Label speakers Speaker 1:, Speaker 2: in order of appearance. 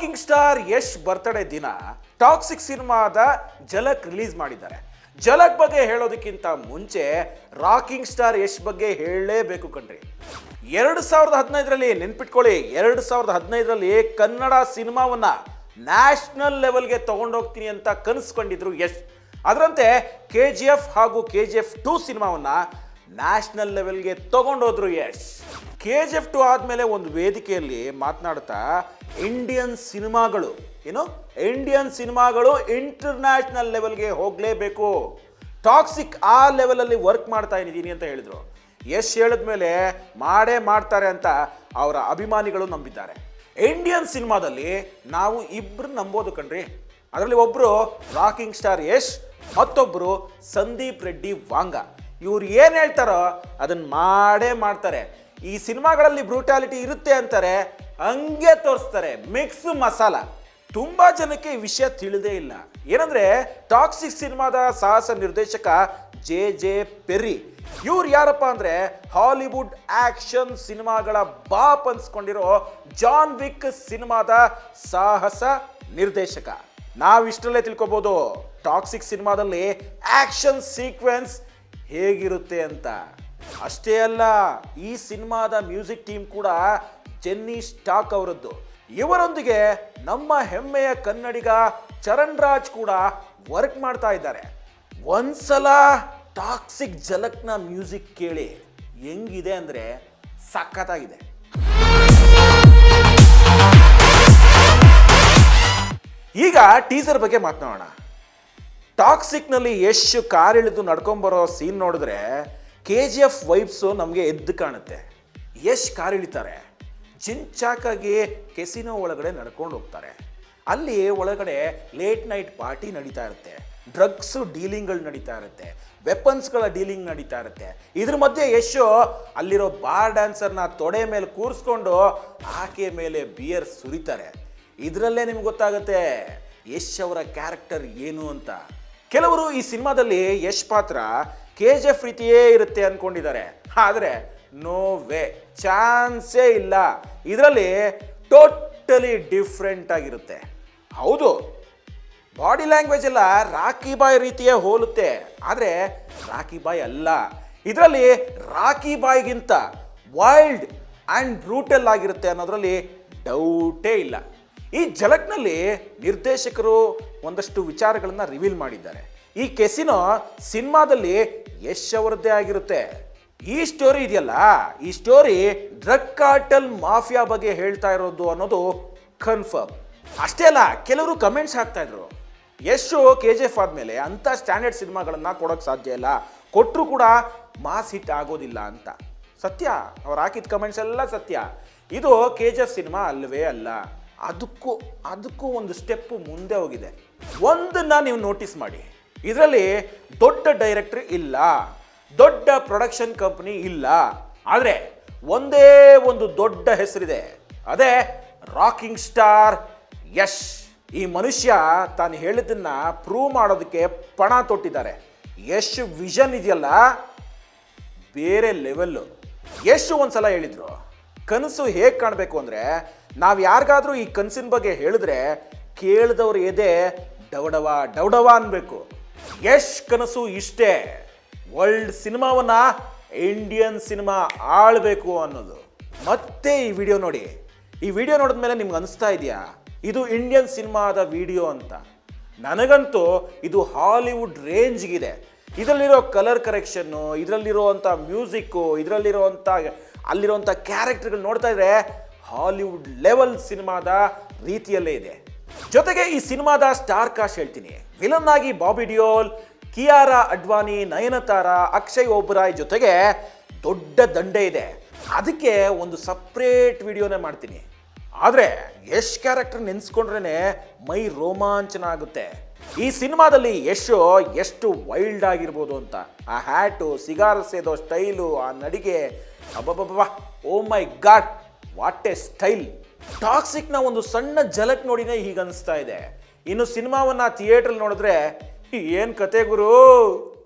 Speaker 1: Rocking star Yash birthday ದಿನ toxic ಸಿನಿಮಾದ ಜಲಕ್ ರಿಲೀಸ್ ಮಾಡಿದ್ದಾರೆ. ಜಲಕ್ ಬಗ್ಗೆ ಹೇಳೋದಕ್ಕಿಂತ ಮುಂಚೆ ರಾಕಿಂಗ್ ಸ್ಟಾರ್ ಯಶ್ ಬಗ್ಗೆ ಹೇಳಲೇಬೇಕು ಕಣ್ರಿ. ಎರಡು ಸಾವಿರದ ಹದಿನೈದರಲ್ಲಿ ನೆನ್ಪಿಟ್ಕೊಳ್ಳಿ, ಎರಡು ಸಾವಿರದ ಹದಿನೈದರಲ್ಲಿ ಕನ್ನಡ ಸಿನಿಮಾವನ್ನ ನ್ಯಾಷನಲ್ ಲೆವೆಲ್ಗೆ ತಗೊಂಡೋಗ್ತೀನಿ ಅಂತ ಕನಸ್ಕೊಂಡಿದ್ರು ಯಶ್. ಅದರಂತೆ ಕೆ ಜಿ ಎಫ್ ಹಾಗೂ ಕೆ ಜಿ ಎಫ್ ಟೂ ಸಿನಿಮಾವನ್ನ ನ್ಯಾಷನಲ್ ಲೆವೆಲ್ಗೆ ತಗೊಂಡೋದ್ರು Yash. K G F two ಆದಮೇಲೆ ಒಂದು ವೇದಿಕೆಯಲ್ಲಿ ಮಾತನಾಡ್ತಾ ಇಂಡಿಯನ್ ಸಿನಿಮಾಗಳು, ಏನು? ಇಂಡಿಯನ್ ಸಿನಿಮಾಗಳು ಇಂಟರ್ನ್ಯಾಷನಲ್ ಲೆವೆಲ್ಗೆ ಹೋಗಲೇಬೇಕು. ಟಾಕ್ಸಿಕ್ ಆ ಲೆವೆಲಲ್ಲಿ ವರ್ಕ್ ಮಾಡ್ತಾ ಇದ್ದೀನಿ ಅಂತ ಹೇಳಿದರು. ಯಶ್ ಹೇಳಿದ್ಮೇಲೆ ಮಾಡೇ ಮಾಡ್ತಾರೆ ಅಂತ ಅವರ ಅಭಿಮಾನಿಗಳು ನಂಬಿದ್ದಾರೆ. ಇಂಡಿಯನ್ ಸಿನಿಮಾದಲ್ಲಿ ನಾವು ಇಬ್ಬರು ನಂಬೋದು ಕಣ್ರಿ. ಅದರಲ್ಲಿ ಒಬ್ಬರು ರಾಕಿಂಗ್ ಸ್ಟಾರ್ ಯಶ್ ಮತ್ತೊಬ್ಬರು ಸಂದೀಪ್ ರೆಡ್ಡಿ ವಾಂಗ. ಇವ್ರು ಏನು ಹೇಳ್ತಾರೋ ಅದನ್ನು ಮಾಡೇ ಮಾಡ್ತಾರೆ. ಈ ಸಿನಿಮಾಗಳಲ್ಲಿ ಬ್ರೂಟಾಲಿಟಿ ಇರುತ್ತೆ ಅಂತಾರೆ, ಹಂಗೆ ತೋರಿಸ್ತಾರೆ. ಮಿಕ್ಸ್ ಮಸಾಲ. ತುಂಬ ಜನಕ್ಕೆ ಈ ವಿಷಯ ತಿಳಿದೇ ಇಲ್ಲ. ಏನಂದ್ರೆ, ಟಾಕ್ಸಿಕ್ ಸಿನಿಮಾದ ಸಾಹಸ ನಿರ್ದೇಶಕ ಜೆ ಜೆ ಪೆರಿ ಇವ್ರು ಯಾರಪ್ಪ ಅಂದ್ರೆ, ಹಾಲಿವುಡ್ ಆಕ್ಷನ್ ಸಿನಿಮಾಗಳ ಬಾಪ್ ಅನ್ಸ್ಕೊಂಡಿರೋ ಜಾನ್ ವಿಕ್ ಸಿನಿಮಾದ ಸಾಹಸ ನಿರ್ದೇಶಕ. ನಾವು ಇಷ್ಟರಲ್ಲೇ ತಿಳ್ಕೊಬೋದು, ಟಾಕ್ಸಿಕ್ ಸಿನಿಮಾದಲ್ಲಿ ಆಕ್ಷನ್ ಸೀಕ್ವೆನ್ಸ್ ಹೇಗಿರುತ್ತೆ ಅಂತ. ಅಷ್ಟೇ ಅಲ್ಲ, ಈ ಸಿನಿಮಾದ ಮ್ಯೂಸಿಕ್ ಟೀಮ್ ಕೂಡ ಚೆನ್ನಿ ಸ್ಟಾಕ್ ಅವರದ್ದು. ಇವರೊಂದಿಗೆ ನಮ್ಮ ಹೆಮ್ಮೆಯ ಕನ್ನಡಿಗ ಚರಣ್ ರಾಜ್ ಕೂಡ ವರ್ಕ್ ಮಾಡ್ತಾ ಇದ್ದಾರೆ. ಒಂದ್ಸಲ ಟಾಕ್ಸಿಕ್ ಜಲಕ್ನ ಮ್ಯೂಸಿಕ್ ಕೇಳಿ ಹೆಂಗಿದೆ ಅಂದ್ರೆ ಸಖತ್ತಾಗಿದೆ. ಈಗ ಟೀಸರ್ ಬಗ್ಗೆ ಮಾತನಾಡೋಣ. ಟಾಕ್ಸಿಕ್ನಲ್ಲಿ ಯಶ್ ಕಾರ್ ಇಳಿದು ನಡ್ಕೊಂಬರೋ ಸೀನ್ ನೋಡಿದ್ರೆ ಕೆ ಜಿ ಎಫ್ ವೈಬ್ಸು ನಮಗೆ ಎದ್ದು ಕಾಣುತ್ತೆ. ಯಶ್ ಕಾರ್ ಇಳಿತಾರೆ ಜಿಂಚಾಕಾಗಿ ಕೆಸಿನೋ ಒಳಗಡೆ ನಡ್ಕೊಂಡು ಹೋಗ್ತಾರೆ. ಅಲ್ಲಿ ಒಳಗಡೆ ಲೇಟ್ ನೈಟ್ ಪಾರ್ಟಿ ನಡೀತಾ ಇರುತ್ತೆ. ಡ್ರಗ್ಸ್ ಡೀಲಿಂಗ್ಗಳು ನಡೀತಾ ಇರುತ್ತೆ. ವೆಪನ್ಸ್ಗಳ ಡೀಲಿಂಗ್ ನಡೀತಾ ಇರುತ್ತೆ. ಇದ್ರ ಮಧ್ಯೆ ಯಶು ಅಲ್ಲಿರೋ ಬಾರ್ ಡ್ಯಾನ್ಸರ್ನ ತೊಡೆ ಮೇಲೆ ಕೂರಿಸ್ಕೊಂಡು ಆಕೆ ಮೇಲೆ ಬಿಯರ್ ಸುರಿತಾರೆ. ಇದರಲ್ಲೇ ನಿಮ್ಗೆ ಗೊತ್ತಾಗುತ್ತೆ ಯಶ್ ಅವರ ಕ್ಯಾರೆಕ್ಟರ್ ಏನು ಅಂತ. ಕೆಲವರು ಈ ಸಿನಿಮಾದಲ್ಲಿ ಯಶ್ ಪಾತ್ರ ಕೆ ಜಿ ಎಫ್ ರೀತಿಯೇ ಇರುತ್ತೆ ಅನ್ಕೊಂಡಿದ್ದಾರೆ. ಆದರೆ ನೋ ವೇ ಚಾನ್ಸೇ ಇಲ್ಲ. ಇದರಲ್ಲಿ ಟೋಟಲಿ ಡಿಫ್ರೆಂಟ್ ಆಗಿರುತ್ತೆ. ಹೌದು. ಬಾಡಿ ಲ್ಯಾಂಗ್ವೇಜ್ ಎಲ್ಲ ರಾಕಿ ಬಾಯ್ ರೀತಿಯೇ ಹೋಲುತ್ತೆ. ಆದರೆ ರಾಕಿ ಬಾಯ್ ಅಲ್ಲ. ಇದರಲ್ಲಿ ರಾಕಿ ಬಾಯ್ಗಿಂತ ವೈಲ್ಡ್ ಆ್ಯಂಡ್ ಬ್ರೂಟಲ್ ಆಗಿರುತ್ತೆ ಅನ್ನೋದರಲ್ಲಿ ಡೌಟೇ ಇಲ್ಲ. ಈ ಜಲಕ್ನಲ್ಲಿ ನಿರ್ದೇಶಕರು ಒಂದಷ್ಟು ವಿಚಾರಗಳನ್ನು ರಿವೀಲ್ ಮಾಡಿದ್ದಾರೆ. ಈ ಕೆಸಿನೋ ಸಿನಿಮಾದಲ್ಲಿ ಯಶ್ ಅವರದ್ದೇ ಆಗಿರುತ್ತೆ. ಈ ಸ್ಟೋರಿ ಇದೆಯಲ್ಲ? ಈ ಸ್ಟೋರಿ ಡ್ರಗ್ ಕಾರ್ಟಲ್ ಮಾಫಿಯಾ ಬಗ್ಗೆ ಹೇಳ್ತಾ ಇರೋದು ಅನ್ನೋದು ಕನ್ಫರ್ಮ್ ಅಷ್ಟೇ ಅಲ್ಲ, ಕೆಲವರು ಕಮೆಂಟ್ಸ್ ಹಾಕ್ತಾ ಇದ್ರು. ಯಶ್ ಕೆ ಜಿ ಎಫ್ ಆದಮೇಲೆ ಅಂಥ ಸ್ಟ್ಯಾಂಡರ್ಡ್ ಸಿನಿಮಾಗಳನ್ನು ಕೊಡೋಕ್ಕೆ ಸಾಧ್ಯ ಇಲ್ಲ. ಕೊಟ್ಟರು ಕೂಡ ಮಾಸ್ ಹಿಟ್ ಆಗೋದಿಲ್ಲ ಅಂತ. ಸತ್ಯ? ಅವ್ರು ಹಾಕಿದ ಕಮೆಂಟ್ಸ್ ಎಲ್ಲ ಸತ್ಯ. ಇದು ಕೆ ಜಿ ಎಫ್ ಸಿನಿಮಾ ಅಲ್ಲವೇ ಅಲ್ಲ. ಅದಕ್ಕೂ ಅದಕ್ಕೂ ಒಂದು ಸ್ಟೆಪ್ ಮುಂದೆ ಹೋಗಿದೆ. ಒಂದನ್ನು ನೀವು ನೋಟಿಸ್ ಮಾಡಿ. ಇದರಲ್ಲಿ ದೊಡ್ಡ ಡೈರೆಕ್ಟ್ರ್ ಇಲ್ಲ, ದೊಡ್ಡ ಪ್ರೊಡಕ್ಷನ್ ಕಂಪ್ನಿ ಇಲ್ಲ. ಆದರೆ ಒಂದೇ ಒಂದು ದೊಡ್ಡ ಹೆಸರಿದೆ. ಅದೇ ರಾಕಿಂಗ್ ಸ್ಟಾರ್ ಯಶ್. ಈ ಮನುಷ್ಯ ತಾನು ಹೇಳಿದ್ದನ್ನ ಪ್ರೂವ್ ಮಾಡೋದಕ್ಕೆ ಪಣ ತೊಟ್ಟಿದ್ದಾರೆ. ಯಶ್ ವಿಷನ್ ಇದೆಯಲ್ಲ? ಬೇರೆ ಲೆವೆಲ್ಲು ಎಷ್ಟು ಒಂದ್ಸಲ ಹೇಳಿದ್ರು, ಕನಸು ಹೇಗೆ ಕಾಣಬೇಕು ಅಂದರೆ, ನಾವು ಯಾರಿಗಾದರೂ ಈ ಕನಸಿನ ಬಗ್ಗೆ ಹೇಳಿದ್ರೆ ಕೇಳಿದವ್ರ ಎದೆ ಡವಡವ ಡವಡವ ಅನ್ಬೇಕು. ಯಶ್ ಕನಸು ಇಷ್ಟೇ. ವರ್ಲ್ಡ್ ಸಿನಿಮಾವನ್ನ ಇಂಡಿಯನ್ ಸಿನಿಮಾ ಆಳ್ಬೇಕು ಅನ್ನೋದು. ಮತ್ತೆ ಈ ವಿಡಿಯೋ ನೋಡಿ. ಈ ವಿಡಿಯೋ ನೋಡಿದ ಮೇಲೆ ನಿಮ್ಗೆ ಅನಿಸ್ತಾ ಇದೆಯಾ? ಇದು ಇಂಡಿಯನ್ ಸಿನಿಮಾದ ವಿಡಿಯೋ ಅಂತ. ನನಗಂತೂ ಇದು ಹಾಲಿವುಡ್ ರೇಂಜ್ಗಿದೆ. ಇದರಲ್ಲಿರೋ ಕಲರ್ ಕರೆಕ್ಷನ್ನು, ಇದರಲ್ಲಿರುವಂಥ ಮ್ಯೂಸಿಕ್ಕು, ಇದರಲ್ಲಿರುವಂಥ ಅಲ್ಲಿರುವಂಥ ಕ್ಯಾರೆಕ್ಟರ್ಗಳು ನೋಡ್ತಾ ಇದ್ರೆ ಹಾಲಿವುಡ್ ಲೆವೆಲ್ ಸಿನಿಮಾದ ರೀತಿಯಲ್ಲೇ ಇದೆ. ಜೊತೆಗೆ ಈ ಸಿನಿಮಾದ ಸ್ಟಾರ್ ಕಾಸ್ಟ್ ಹೇಳ್ತೀನಿ. ವಿಲನ್ ಆಗಿ ಬಾಬಿ ಡಿಯೋಲ್, ಕಿಯಾರಾ ಅಡ್ವಾನಿ ನಯನತಾರ, ಅಕ್ಷಯ್ ಓಬ್ರಾಯ್ ಜೊತೆಗೆ ದೊಡ್ಡ ದಂಡೆ ಇದೆ. ಅದಕ್ಕೆ ಒಂದು ಸಪ್ರೇಟ್ ವಿಡಿಯೋನೇ ಮಾಡ್ತೀನಿ. ಆದರೆ ಯಶ್ ಕ್ಯಾರೆಕ್ಟರ್ ನೆನೆಸ್ಕೊಂಡ್ರೇ ಮೈ ರೋಮಾಂಚನ ಆಗುತ್ತೆ ಈ ಸಿನಿಮಾದಲ್ಲಿ ಯಶ್ ಎಷ್ಟು ವೈಲ್ಡ್ ಆಗಿರ್ಬೋದು ಅಂತ. ಆ ಹ್ಯಾಟು, ಸಿಗಾರ್ ಸೇದೋ ಸ್ಟೈಲು, ಆ ನಡಿಗೆ, ಅಬ್ಬಬ್ಬಬ್ಬ. ಓ my god, what a style. ಟಾಕ್ಸಿಕ್ನ ಒಂದು ಸಣ್ಣ ಜಲಕ್ ನೋಡಿನೇ ಹೀಗೆ ಅನಿಸ್ತಾ ಇದೆ. ಇನ್ನು ಸಿನಿಮಾವನ್ನ ಥಿಯೇಟ್ರಲ್ಲಿ ನೋಡಿದ್ರೆ ಏನು ಕತೆ ಗುರು?